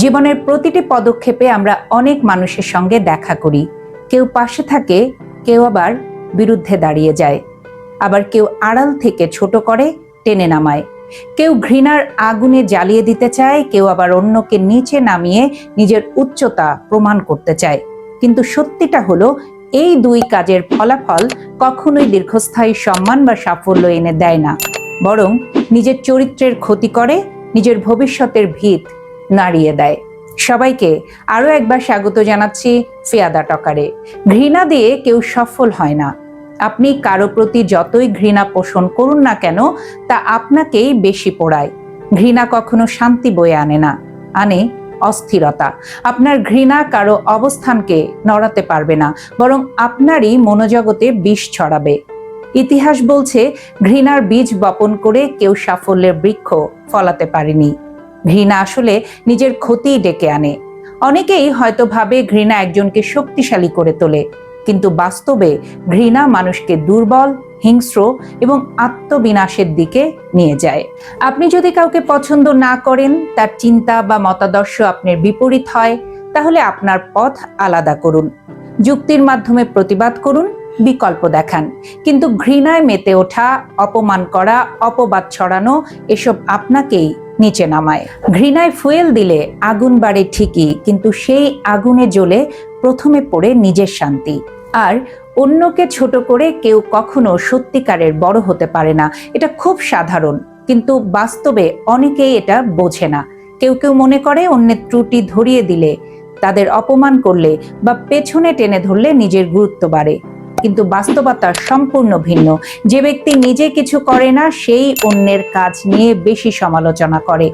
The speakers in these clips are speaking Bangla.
জীবনের প্রতিটি পদক্ষেপে আমরা অনেক মানুষের সঙ্গে দেখা করি। কেউ পাশে থাকে, কেউ আবার বিরুদ্ধে দাঁড়িয়ে যায়। আবার কেউ আড়াল থেকে ছোট করে টেনে নামায়। কেউ ঘৃণার আগুনে জ্বালিয়ে দিতে চায়, কেউ আবার অন্যকে নিচে নামিয়ে নিজের উচ্চতা প্রমাণ করতে চায়। কিন্তু সত্যিটা হলো, এই দুই কাজের ফলাফল কখনোই দীর্ঘস্থায়ী সম্মান বা সাফল্য এনে দেয় না। বরং নিজের চরিত্রের ক্ষতি করে, নিজের ভবিষ্যতের ভিত নাড়িয়ে দেয়। সবাইকে আরও একবার স্বাগত জানাচ্ছি ফিয়াদা টকারে। ঘৃণা দিয়ে কেউ সফল হয় না। আপনি কারও প্রতি যতই ঘৃণা পোষণ করুন না কেন, তা আপনাকেই বেশি পোড়ায়। ঘৃণা কখনো শান্তি বয়ে আনে না, আনে অস্থিরতা। আপনার ঘৃণা কারও অবস্থানকে নড়াতে পারবে না, বরং আপনারই মনোজগতে বিষ ছড়াবে। ইতিহাস বলছে, ঘৃণার বীজ বপন করে কেউ সাফল্যের বৃক্ষ ফলাতে পারেনি। ঘৃণা আসলে নিজের ক্ষতি ডেকে আনে। অনেকেই হয়তো ভাবে ঘৃণা একজনকে শক্তিশালী করে তোলে, কিন্তু বাস্তবে ঘৃণা মানুষকে দুর্বল, হিংস্র এবং আত্মবিনাশের দিকে নিয়ে যায়। আপনি যদি কাউকে পছন্দ না করেন, তার চিন্তা বা মতাদর্শ আপনার বিপরীত হয়, তাহলে আপনার পথ আলাদা করুন। যুক্তির মাধ্যমে প্রতিবাদ করুন, বিকল্প দেখান। কিন্তু ঘৃণায় মেতে ওঠা, অপমান করা, অপবাদ ছড়ানো, এসব আপনাকেই নিচে নামায়। ঘৃণায় ফুয়েল দিলে আগুন বাড়ে ঠিকই, কিন্তু সেই আগুনে জ্বলে প্রথমে পড়ে নিজের শান্তি। আর অন্যকে ছোট করে কেউ কখনো সত্যিকারের বড় হতে পারে না, এটা খুব সাধারণ, কিন্তু বাস্তবে অনেকেই এটা বোঝে না। কেউ কেউ মনে করে অন্যের ত্রুটি ধরিয়ে দিলে, তাদের অপমান করলে বা পেছনে টেনে ধরলে নিজের গুরুত্ব বাড়ে। কিন্তু বাস্তবতা সম্পূর্ণ ভিন্ন। যে ব্যক্তি নিজে কিছু করে না, সেই অন্যের কাজ নিয়ে বেশি সমালোচনা করে।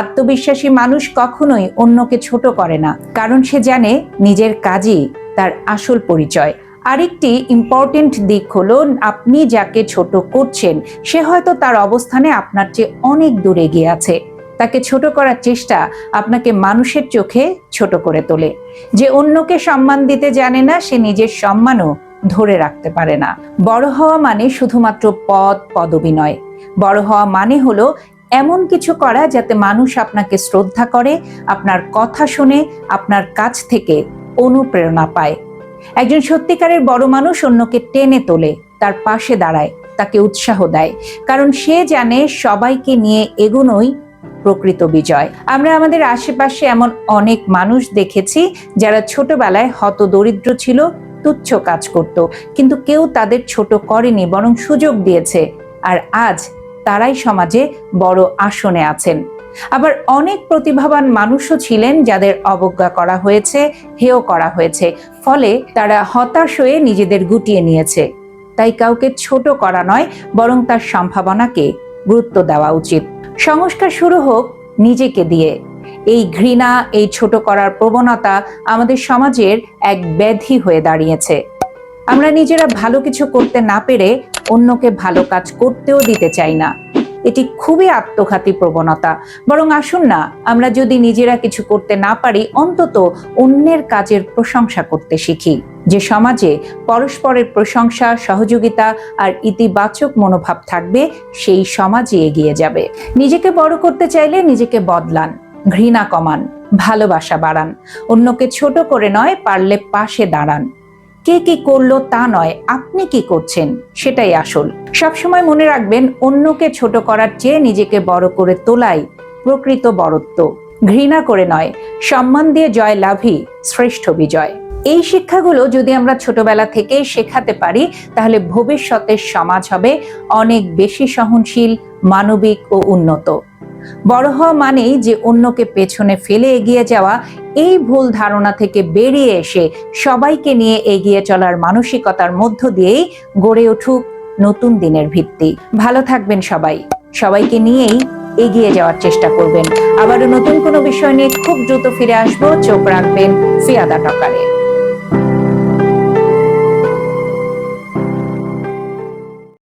আত্মবিশ্বাসী মানুষ কখনোই অন্যকে ছোট করে না, কারণ সে জানে নিজের কাজই তার আসল পরিচয়। আরেকটি ইম্পর্টেন্ট দিক হলো, আপনি যাকে ছোট করছেন, সে হয়তো তার অবস্থানে আপনার চেয়ে অনেক দূরে গিয়ে আছে। তাকে ছোট করার চেষ্টা আপনাকে মানুষের চোখে ছোট করে তোলে। যে অন্যকে সম্মান দিতে জানে না, সে নিজের সম্মানও ধরে রাখতে পারে না। বড় হওয়া মানে শুধুমাত্র পদ পদবি নয় বড় হওয়া মানে হলো এমন কিছু করা যাতে মানুষ আপনাকে শ্রদ্ধা করে, আপনার কথা শুনে, আপনার কাছ থেকে অনুপ্রেরণা পায়। একজন সত্যিকারের বড় মানুষ অন্যকে টেনে তোলে, তার পাশে দাঁড়ায়, তাকে উৎসাহ দেয়। কারণ সে জানে সবাইকে নিয়ে এগোনোই প্রকৃত বিজয়। আমরা আমাদের আশেপাশে এমন অনেক মানুষ দেখেছি যারা ছোটবেলায় হত দরিদ্র ছিল তুচ্ছ কাজ করত, কিন্তু কেউ তাদের ছোট করেনি বরং সুযোগ দিয়েছে। আর আজ তারাই সমাজে বড় আসনে আছেন। আবার অনেক প্রতিভাবান মানুষও ছিলেন যাদের অবজ্ঞা করা হয়েছে, হেয় করা হয়েছে। ফলে তারা হতাশ হয়ে নিজেদের গুটিয়ে নিয়েছে। তাই কাউকে ছোট করা নয়, বরং তার সম্ভাবনাকে গুরুত্ব দেওয়া উচিত। সংস্কার শুরু হোক নিজেকে দিয়ে। এই ঘৃণা, এই ছোট করার প্রবণতা আমাদের সমাজের এক ব্যাধি হয়ে দাঁড়িয়েছে। আমরা নিজেরা ভালো কিছু করতে না পেরে অন্যকে ভালো কাজ করতেও দিতে চাই না। এটি খুবই আত্মঘাতী প্রবণতা। বরং আসুন না, আমরা যদি নিজেরা কিছু করতে না পারি, অন্তত অন্যের কাজের প্রশংসা করতে শিখি। যে সমাজে পরস্পরের প্রশংসা, সহযোগিতা আর ইতিবাচক মনোভাব থাকবে, সেই সমাজে এগিয়ে যাবে। নিজেকে বড় করতে চাইলে নিজেকে বদলান। ঘৃণা কমান, ভালোবাসা বাড়ান। অন্যকে ছোট করে নয়, পারলে পাশে দাঁড়ান। কে কি করল তা নয়, আপনি কি করছেন, সেটাই আসল। সবসময় মনে রাখবেন, অন্যকে ছোট করার চেয়ে নিজেকে বড় করে তোলাই প্রকৃত বড়ত্ব। ঘৃণা করে নয়, সম্মান দিয়ে জয় লাভই শ্রেষ্ঠ বিজয়। এই শিক্ষাগুলো যদি আমরা ছোটবেলা থেকে শেখাতে পারি, তাহলে ভবিষ্যতের সমাজ হবে অনেক বেশি সহনশীল, মানবিক ও উন্নত। বড় হওয়া মানেই যে অন্যকে পেছনে ফেলে এগিয়ে যাওয়া, এই ভুল ধারণা থেকে বেরিয়ে এসে সবাইকে নিয়ে এগিয়ে চলার মানসিকতার মধ্য দিয়েই গড়ে উঠুক নতুন দিনের ভিত্তি। ভালো থাকবেন সবাই। সবাইকে নিয়েই এগিয়ে যাওয়ার চেষ্টা করবেন। আবারও নতুন কোনো বিষয় নিয়ে খুব দ্রুত ফিরে আসব। চোখ রাখবেন ফিয়াদা টকারে